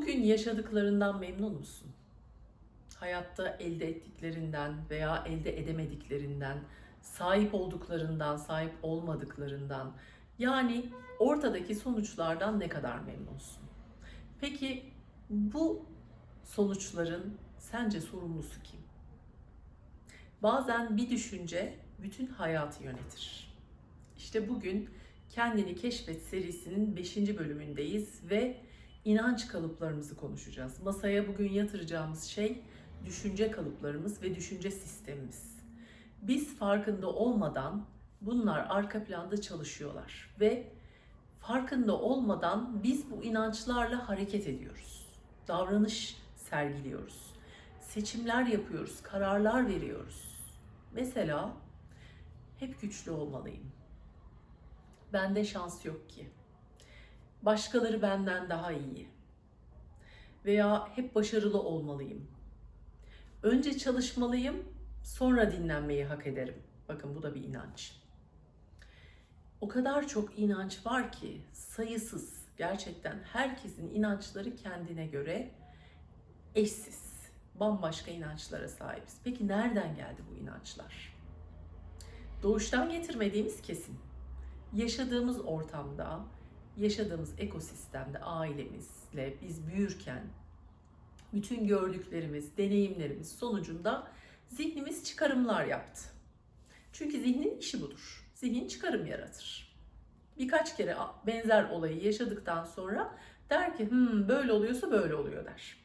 Bugün yaşadıklarından memnun musun? Hayatta elde ettiklerinden veya elde edemediklerinden, sahip olduklarından, sahip olmadıklarından, yani ortadaki sonuçlardan ne kadar memnunsun? Peki bu sonuçların sence sorumlusu kim? Bazen bir düşünce bütün hayatı yönetir. İşte bugün Kendini Keşfet serisinin 5. bölümündeyiz ve inanç kalıplarımızı konuşacağız. Masaya bugün yatıracağımız şey düşünce kalıplarımız ve düşünce sistemimiz. Biz farkında olmadan bunlar arka planda çalışıyorlar ve farkında olmadan biz bu inançlarla hareket ediyoruz. Davranış sergiliyoruz. Seçimler yapıyoruz, kararlar veriyoruz. Mesela hep güçlü olmalıyım. Bende şans yok ki. Başkaları benden daha iyi. Veya hep başarılı olmalıyım. Önce çalışmalıyım, sonra dinlenmeyi hak ederim. Bakın bu da bir inanç. O kadar çok inanç var ki sayısız. Gerçekten herkesin inançları kendine göre eşsiz. Bambaşka inançlara sahibiz. Peki nereden geldi bu inançlar? Doğuştan getirmediğimiz kesin. Yaşadığımız ortamda, yaşadığımız ekosistemde ailemizle biz büyürken bütün gördüklerimiz, deneyimlerimiz sonucunda zihnimiz çıkarımlar yaptı. Çünkü zihnin işi budur. Zihin çıkarım yaratır. Birkaç kere benzer olayı yaşadıktan sonra der ki hmm, böyle oluyorsa böyle oluyor der.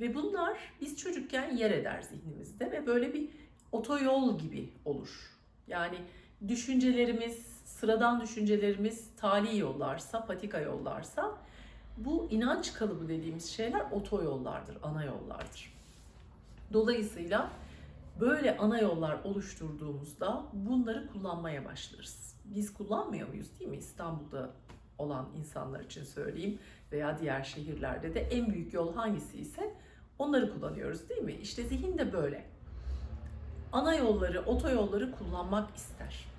Ve bunlar biz çocukken yer eder zihnimizde ve böyle bir otoyol gibi olur. Yani düşüncelerimiz, sıradan düşüncelerimiz tali yollarsa, patika yollarsa bu inanç kalıbı dediğimiz şeyler otoyollardır, ana yollardır. Dolayısıyla böyle ana yollar oluşturduğumuzda bunları kullanmaya başlarız. Biz kullanmıyor muyuz değil mi? İstanbul'da olan insanlar için söyleyeyim veya diğer şehirlerde de en büyük yol hangisi ise onları kullanıyoruz değil mi? İşte zihin de böyle. Ana yolları, otoyolları kullanmak ister.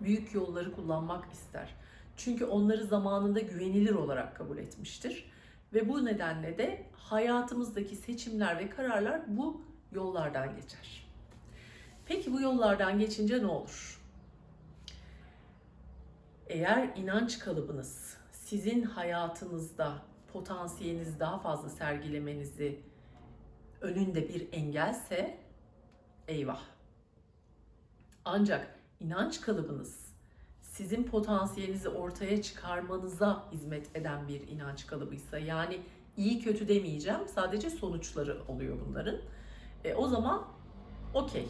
Büyük yolları kullanmak ister. Çünkü onları zamanında güvenilir olarak kabul etmiştir. Ve bu nedenle de hayatımızdaki seçimler ve kararlar bu yollardan geçer. Peki bu yollardan geçince ne olur? Eğer inanç kalıbınız sizin hayatınızda potansiyelinizi daha fazla sergilemenizi önünde bir engelse eyvah. Ancak inanç kalıbınız sizin potansiyelinizi ortaya çıkarmanıza hizmet eden bir inanç kalıbıysa yani iyi kötü demeyeceğim sadece sonuçları oluyor bunların. E, o zaman okey.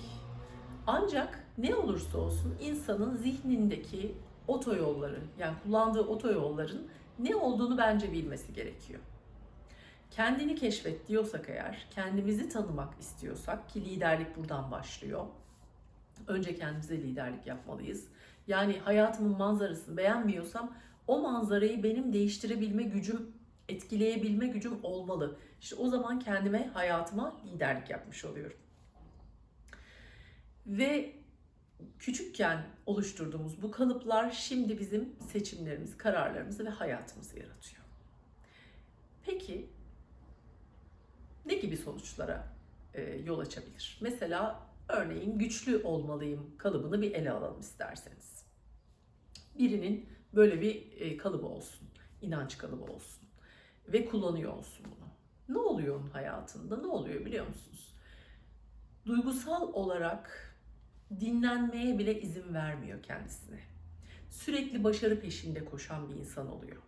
Ancak ne olursa olsun insanın zihnindeki otoyolları yani kullandığı otoyolların ne olduğunu bence bilmesi gerekiyor. Kendini keşfet diyorsak eğer, kendimizi tanımak istiyorsak ki liderlik buradan başlıyor. Önce kendimize liderlik yapmalıyız. Yani hayatımın manzarasını beğenmiyorsam o manzarayı benim değiştirebilme gücüm, etkileyebilme gücüm olmalı. İşte o zaman kendime, hayatıma liderlik yapmış oluyorum. Ve küçükken oluşturduğumuz bu kalıplar şimdi bizim seçimlerimizi, kararlarımızı ve hayatımızı yaratıyor. Peki ne gibi sonuçlara e, yol açabilir? Mesela örneğin güçlü olmalıyım kalıbını bir ele alalım isterseniz. Birinin böyle bir e, kalıbı olsun, inanç kalıbı olsun ve kullanıyor olsun bunu. Ne oluyor onun hayatında? Ne oluyor biliyor musunuz? Duygusal olarak dinlenmeye bile izin vermiyor kendisine. Sürekli başarı peşinde koşan bir insan oluyor.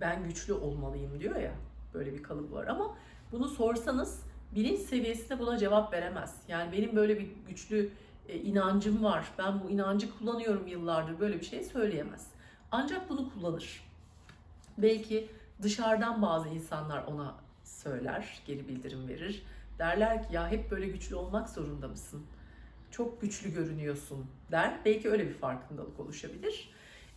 Ben güçlü olmalıyım diyor ya. Böyle bir kalıbı var ama bunu sorsanız bilinç seviyesinde buna cevap veremez. Yani benim böyle bir güçlü e, inancım var. Ben bu inancı kullanıyorum yıllardır. Böyle bir şey söyleyemez. Ancak bunu kullanır. Belki dışarıdan bazı insanlar ona söyler, geri bildirim verir. Derler ki ya hep böyle güçlü olmak zorunda mısın? Çok güçlü görünüyorsun der. Belki öyle bir farkındalık oluşabilir.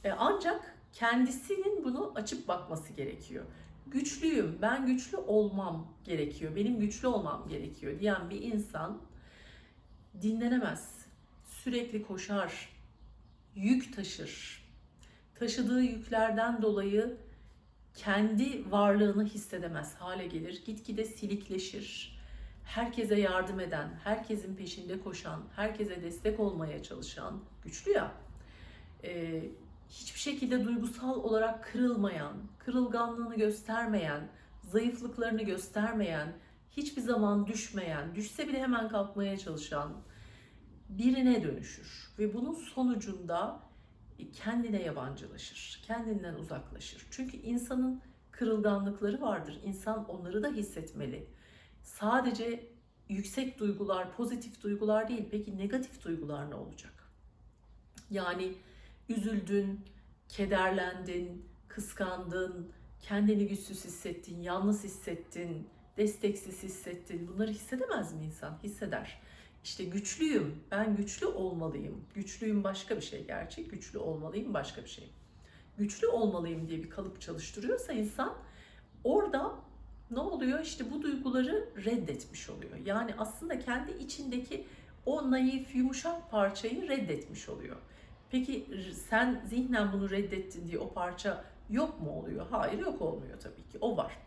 E, ancak kendisinin bunu açıp bakması gerekiyor güçlüyüm, ben güçlü olmam gerekiyor, benim güçlü olmam gerekiyor diyen bir insan dinlenemez. Sürekli koşar, yük taşır. Taşıdığı yüklerden dolayı kendi varlığını hissedemez hale gelir. Gitgide silikleşir. Herkese yardım eden, herkesin peşinde koşan, herkese destek olmaya çalışan, güçlü ya, hiçbir şekilde duygusal olarak kırılmayan, kırılganlığını göstermeyen, zayıflıklarını göstermeyen, hiçbir zaman düşmeyen, düşse bile hemen kalkmaya çalışan birine dönüşür. Ve bunun sonucunda kendine yabancılaşır, kendinden uzaklaşır. Çünkü insanın kırılganlıkları vardır. İnsan onları da hissetmeli. Sadece yüksek duygular, pozitif duygular değil. Peki negatif duygular ne olacak? Yani üzüldün, kederlendin, kıskandın, kendini güçsüz hissettin, yalnız hissettin, desteksiz hissettin. Bunları hissedemez mi insan? Hisseder. İşte güçlüyüm, ben güçlü olmalıyım. Güçlüyüm başka bir şey gerçek, güçlü olmalıyım başka bir şey. Güçlü olmalıyım diye bir kalıp çalıştırıyorsa insan orada ne oluyor? İşte bu duyguları reddetmiş oluyor. Yani aslında kendi içindeki o naif, yumuşak parçayı reddetmiş oluyor. Peki sen zihnen bunu reddettin diye o parça yok mu oluyor? Hayır yok olmuyor tabii ki. O var.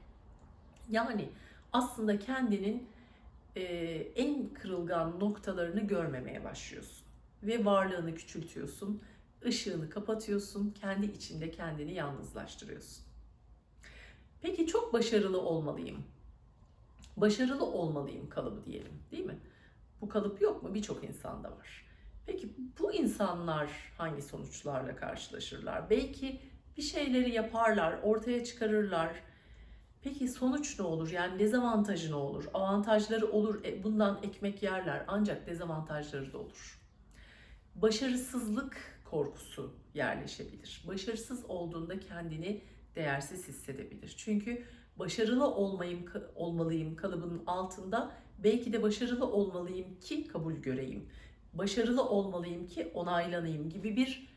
Yani aslında kendinin e, en kırılgan noktalarını görmemeye başlıyorsun. Ve varlığını küçültüyorsun, ışığını kapatıyorsun, kendi içinde kendini yalnızlaştırıyorsun. Peki çok başarılı olmalıyım. Başarılı olmalıyım kalıbı diyelim değil mi? Bu kalıp yok mu? Birçok insanda var. Peki bu insanlar hangi sonuçlarla karşılaşırlar? Belki bir şeyleri yaparlar, ortaya çıkarırlar. Peki sonuç ne olur? Yani dezavantajı ne olur? Avantajları olur, e, bundan ekmek yerler ancak dezavantajları da olur. Başarısızlık korkusu yerleşebilir. Başarısız olduğunda kendini değersiz hissedebilir. Çünkü başarılı olmayım olmalıyım kalıbının altında belki de başarılı olmalıyım ki kabul göreyim. Başarılı olmalıyım ki onaylanayım gibi bir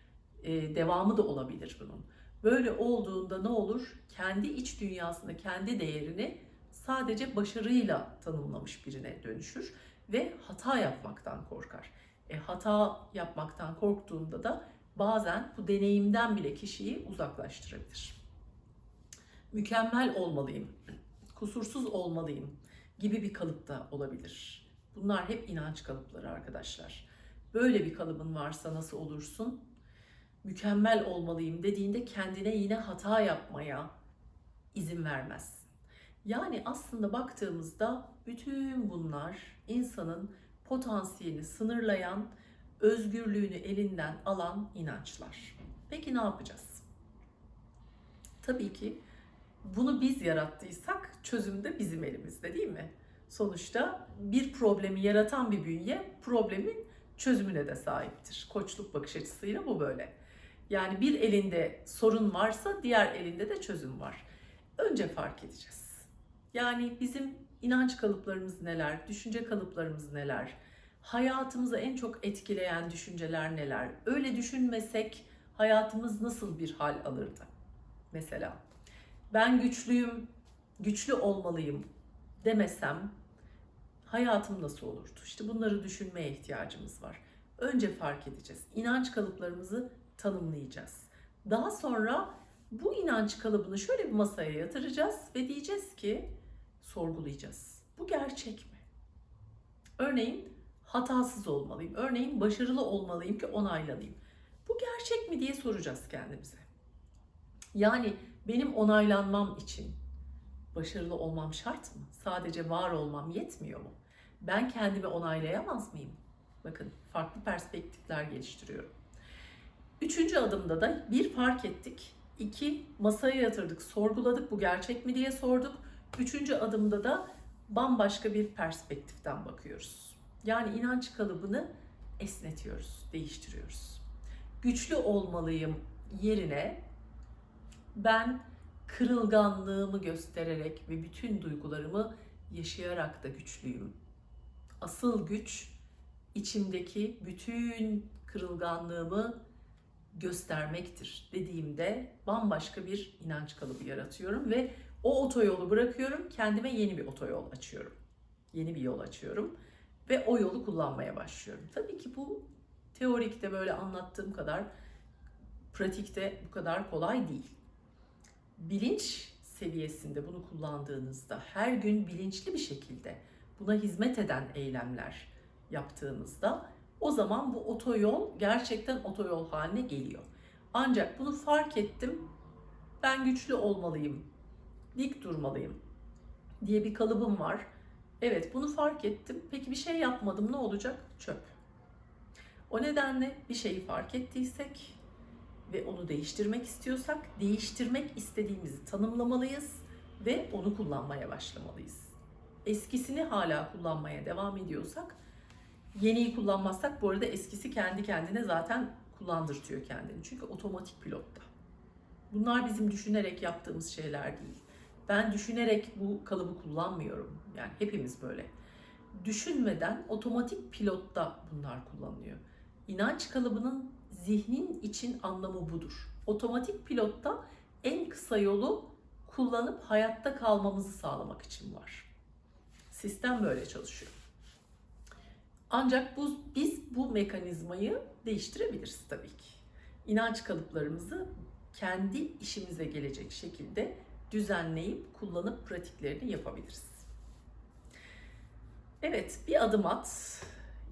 e, devamı da olabilir bunun. Böyle olduğunda ne olur? Kendi iç dünyasında kendi değerini sadece başarıyla tanımlamış birine dönüşür ve hata yapmaktan korkar. E, hata yapmaktan korktuğunda da bazen bu deneyimden bile kişiyi uzaklaştırabilir. Mükemmel olmalıyım, kusursuz olmalıyım gibi bir kalıp da olabilir. Bunlar hep inanç kalıpları arkadaşlar. Böyle bir kalıbın varsa nasıl olursun? Mükemmel olmalıyım dediğinde kendine yine hata yapmaya izin vermez. Yani aslında baktığımızda bütün bunlar insanın potansiyelini sınırlayan, özgürlüğünü elinden alan inançlar. Peki ne yapacağız? Tabii ki bunu biz yarattıysak çözüm de bizim elimizde değil mi? Sonuçta bir problemi yaratan bir bünye problemin çözümüne de sahiptir. Koçluk bakış açısıyla bu böyle. Yani bir elinde sorun varsa diğer elinde de çözüm var. Önce fark edeceğiz. Yani bizim inanç kalıplarımız neler, düşünce kalıplarımız neler, hayatımızı en çok etkileyen düşünceler neler? Öyle düşünmesek hayatımız nasıl bir hal alırdı? Mesela ben güçlüyüm, güçlü olmalıyım demesem hayatım nasıl olurdu? İşte bunları düşünmeye ihtiyacımız var. Önce fark edeceğiz. İnanç kalıplarımızı tanımlayacağız. Daha sonra bu inanç kalıbını şöyle bir masaya yatıracağız ve diyeceğiz ki sorgulayacağız. Bu gerçek mi? Örneğin hatasız olmalıyım. Örneğin başarılı olmalıyım ki onaylanayım. Bu gerçek mi diye soracağız kendimize. Yani benim onaylanmam için başarılı olmam şart mı? Sadece var olmam yetmiyor mu? Ben kendimi onaylayamaz mıyım? Bakın farklı perspektifler geliştiriyorum. Üçüncü adımda da bir fark ettik. iki masaya yatırdık, sorguladık bu gerçek mi diye sorduk. Üçüncü adımda da bambaşka bir perspektiften bakıyoruz. Yani inanç kalıbını esnetiyoruz, değiştiriyoruz. Güçlü olmalıyım yerine ben kırılganlığımı göstererek ve bütün duygularımı yaşayarak da güçlüyüm. Asıl güç içimdeki bütün kırılganlığımı göstermektir dediğimde bambaşka bir inanç kalıbı yaratıyorum ve o otoyolu bırakıyorum, kendime yeni bir otoyol açıyorum. Yeni bir yol açıyorum ve o yolu kullanmaya başlıyorum. Tabii ki bu teorikte böyle anlattığım kadar pratikte bu kadar kolay değil. Bilinç seviyesinde bunu kullandığınızda, her gün bilinçli bir şekilde buna hizmet eden eylemler yaptığınızda o zaman bu otoyol gerçekten otoyol haline geliyor. Ancak bunu fark ettim. Ben güçlü olmalıyım. Dik durmalıyım diye bir kalıbım var. Evet bunu fark ettim. Peki bir şey yapmadım ne olacak? Çöp. O nedenle bir şeyi fark ettiysek ve onu değiştirmek istiyorsak değiştirmek istediğimizi tanımlamalıyız ve onu kullanmaya başlamalıyız. Eskisini hala kullanmaya devam ediyorsak yeniyi kullanmazsak bu arada eskisi kendi kendine zaten kullandırtıyor kendini. Çünkü otomatik pilotta. Bunlar bizim düşünerek yaptığımız şeyler değil. Ben düşünerek bu kalıbı kullanmıyorum. Yani hepimiz böyle. Düşünmeden otomatik pilotta bunlar kullanılıyor. İnanç kalıbının zihnin için anlamı budur. Otomatik pilotta en kısa yolu kullanıp hayatta kalmamızı sağlamak için var. Sistem böyle çalışıyor. Ancak bu, biz bu mekanizmayı değiştirebiliriz tabii ki. İnanç kalıplarımızı kendi işimize gelecek şekilde düzenleyip kullanıp pratiklerini yapabiliriz. Evet, bir adım at.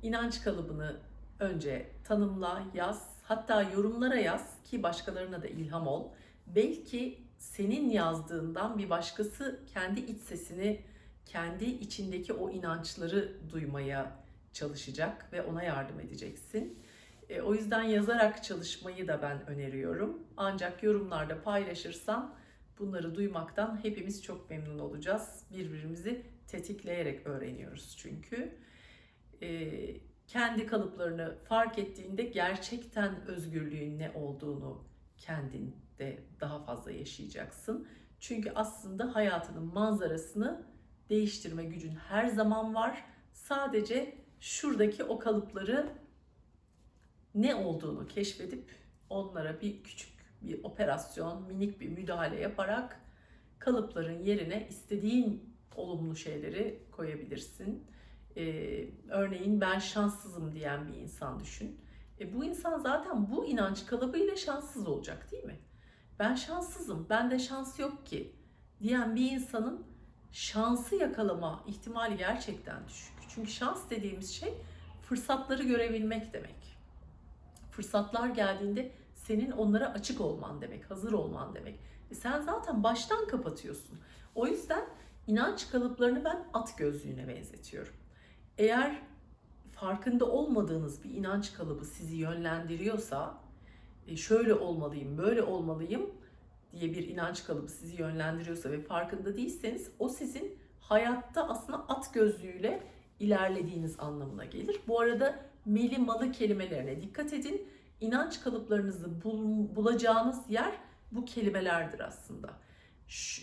İnanç kalıbını önce tanımla, yaz, hatta yorumlara yaz ki başkalarına da ilham ol. Belki senin yazdığından bir başkası kendi iç sesini, kendi içindeki o inançları duymaya çalışacak ve ona yardım edeceksin. E, o yüzden yazarak çalışmayı da ben öneriyorum. Ancak yorumlarda paylaşırsan bunları duymaktan hepimiz çok memnun olacağız. Birbirimizi tetikleyerek öğreniyoruz çünkü. E, kendi kalıplarını fark ettiğinde gerçekten özgürlüğün ne olduğunu kendinde daha fazla yaşayacaksın. Çünkü aslında hayatının manzarasını değiştirme gücün her zaman var. Sadece şuradaki o kalıpları ne olduğunu keşfedip onlara bir küçük bir operasyon, minik bir müdahale yaparak kalıpların yerine istediğin olumlu şeyleri koyabilirsin. Ee, örneğin ben şanssızım diyen bir insan düşün. E, bu insan zaten bu inanç kalıbıyla şanssız olacak değil mi? Ben şanssızım, bende şans yok ki diyen bir insanın şansı yakalama ihtimali gerçekten düşük. Çünkü şans dediğimiz şey fırsatları görebilmek demek. Fırsatlar geldiğinde senin onlara açık olman demek, hazır olman demek. E sen zaten baştan kapatıyorsun. O yüzden inanç kalıplarını ben at gözlüğüne benzetiyorum. Eğer farkında olmadığınız bir inanç kalıbı sizi yönlendiriyorsa, e, şöyle olmalıyım, böyle olmalıyım diye bir inanç kalıbı sizi yönlendiriyorsa ve farkında değilseniz o sizin hayatta aslında at gözlüğüyle ilerlediğiniz anlamına gelir. Bu arada meli malı kelimelerine dikkat edin. İnanç kalıplarınızı bul, bulacağınız yer bu kelimelerdir aslında. Şu,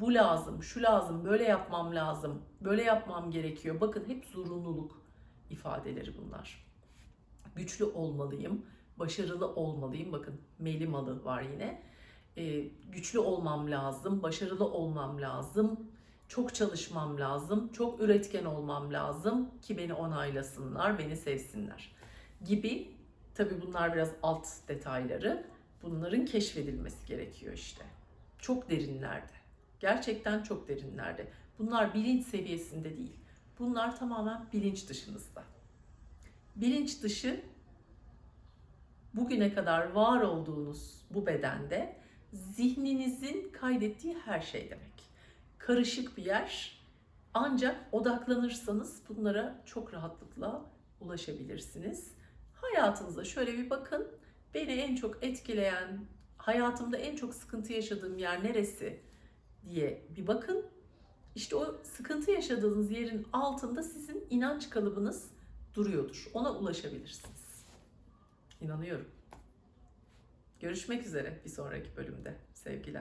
bu lazım, şu lazım, böyle yapmam lazım, böyle yapmam gerekiyor. Bakın hep zorunluluk ifadeleri bunlar. Güçlü olmalıyım, başarılı olmalıyım. Bakın meli malı var yine. Ee, güçlü olmam lazım, başarılı olmam lazım, çok çalışmam lazım, çok üretken olmam lazım ki beni onaylasınlar, beni sevsinler gibi. Tabii bunlar biraz alt detayları. Bunların keşfedilmesi gerekiyor işte. Çok derinlerde. Gerçekten çok derinlerde. Bunlar bilinç seviyesinde değil. Bunlar tamamen bilinç dışınızda. Bilinç dışı bugüne kadar var olduğunuz bu bedende zihninizin kaydettiği her şey demek karışık bir yer. Ancak odaklanırsanız bunlara çok rahatlıkla ulaşabilirsiniz. Hayatınıza şöyle bir bakın. Beni en çok etkileyen, hayatımda en çok sıkıntı yaşadığım yer neresi diye bir bakın. İşte o sıkıntı yaşadığınız yerin altında sizin inanç kalıbınız duruyordur. Ona ulaşabilirsiniz. İnanıyorum. Görüşmek üzere bir sonraki bölümde. Sevgiler.